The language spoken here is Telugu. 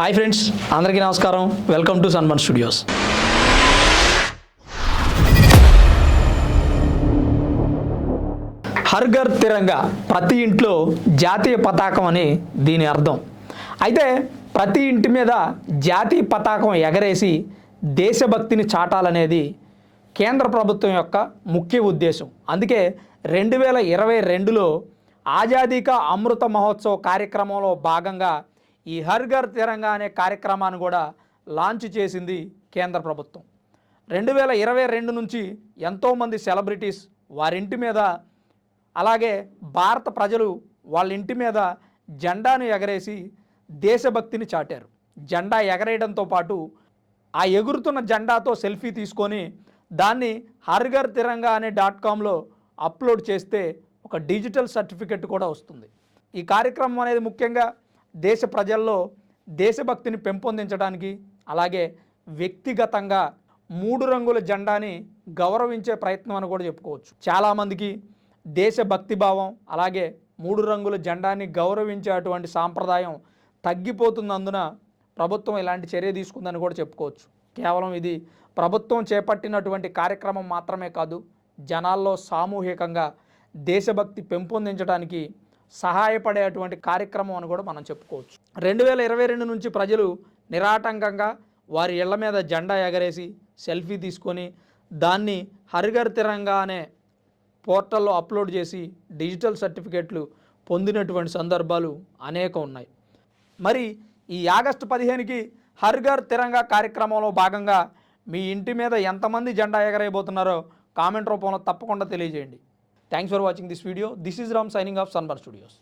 హాయ్ ఫ్రెండ్స్ అందరికీ నమస్కారం. వెల్కమ్ టు సన్మన్ స్టూడియోస్ హర్ఘర్ తిరంగా ప్రతి ఇంట్లో జాతీయ పతాకం అని దీని అర్థం. అయితే ప్రతి ఇంటి మీద జాతీయ పతాకం ఎగరేసి దేశభక్తిని చాటాలనేది కేంద్ర ప్రభుత్వం యొక్క ముఖ్య ఉద్దేశం. అందుకే రెండు వేల ఇరవై రెండులో ఆజాదీ కా అమృత మహోత్సవ్ కార్యక్రమంలో భాగంగా ఈ హర్ఘర్ తిరంగా అనే కార్యక్రమాన్ని కూడా లాంచ్ చేసింది కేంద్ర ప్రభుత్వం. రెండు వేల ఇరవై రెండు నుంచి ఎంతోమంది సెలబ్రిటీస్ వారింటి మీద అలాగే భారత ప్రజలు వాళ్ళ ఇంటి మీద జెండాను ఎగరేసి దేశభక్తిని చాటారు. జెండా ఎగరేయడంతో పాటు ఆ ఎగురుతున్న జెండాతో సెల్ఫీ తీసుకొని దాన్ని హర్ఘర్ తిరంగా అనే డాట్ కామ్లో అప్లోడ్ చేస్తే ఒక డిజిటల్ సర్టిఫికెట్ కూడా వస్తుంది. ఈ కార్యక్రమం అనేది ముఖ్యంగా దేశ ప్రజల్లో దేశభక్తిని పెంపొందించడానికి అలాగే వ్యక్తిగతంగా మూడు రంగుల జెండాని గౌరవించే ప్రయత్నం అని కూడా చెప్పుకోవచ్చు. చాలామందికి దేశభక్తి భావం అలాగే మూడు రంగుల జెండాని గౌరవించే అటువంటి సాంప్రదాయం తగ్గిపోతున్నందున ప్రభుత్వం ఇలాంటి చర్య తీసుకుందని కూడా చెప్పుకోవచ్చు. కేవలం ఇది ప్రభుత్వం చేపట్టినటువంటి కార్యక్రమం మాత్రమే కాదు జనాల్లో సామూహికంగా దేశభక్తి పెంపొందించడానికి సహాయపడేటువంటి కార్యక్రమం అని కూడా మనం చెప్పుకోవచ్చు. రెండు వేల ఇరవై రెండు నుంచి ప్రజలు నిరాటంకంగా వారి ఇళ్ళ మీద జెండా ఎగరేసి సెల్ఫీ తీసుకొని దాన్ని హరిగర్ తిరంగా అనే పోర్టల్లో అప్లోడ్ చేసి డిజిటల్ సర్టిఫికెట్లు పొందినటువంటి సందర్భాలు అనేకం ఉన్నాయి. మరి ఈ ఆగస్టు పదిహేనుకి హర్ఘర్ తిరంగా కార్యక్రమంలో భాగంగా మీ ఇంటి మీద ఎంతమంది జెండా ఎగరేయబోతున్నారో కామెంట్ రూపంలో తప్పకుండా తెలియజేయండి. Thanks for watching this video. This is Ram signing off Sunbar Studios.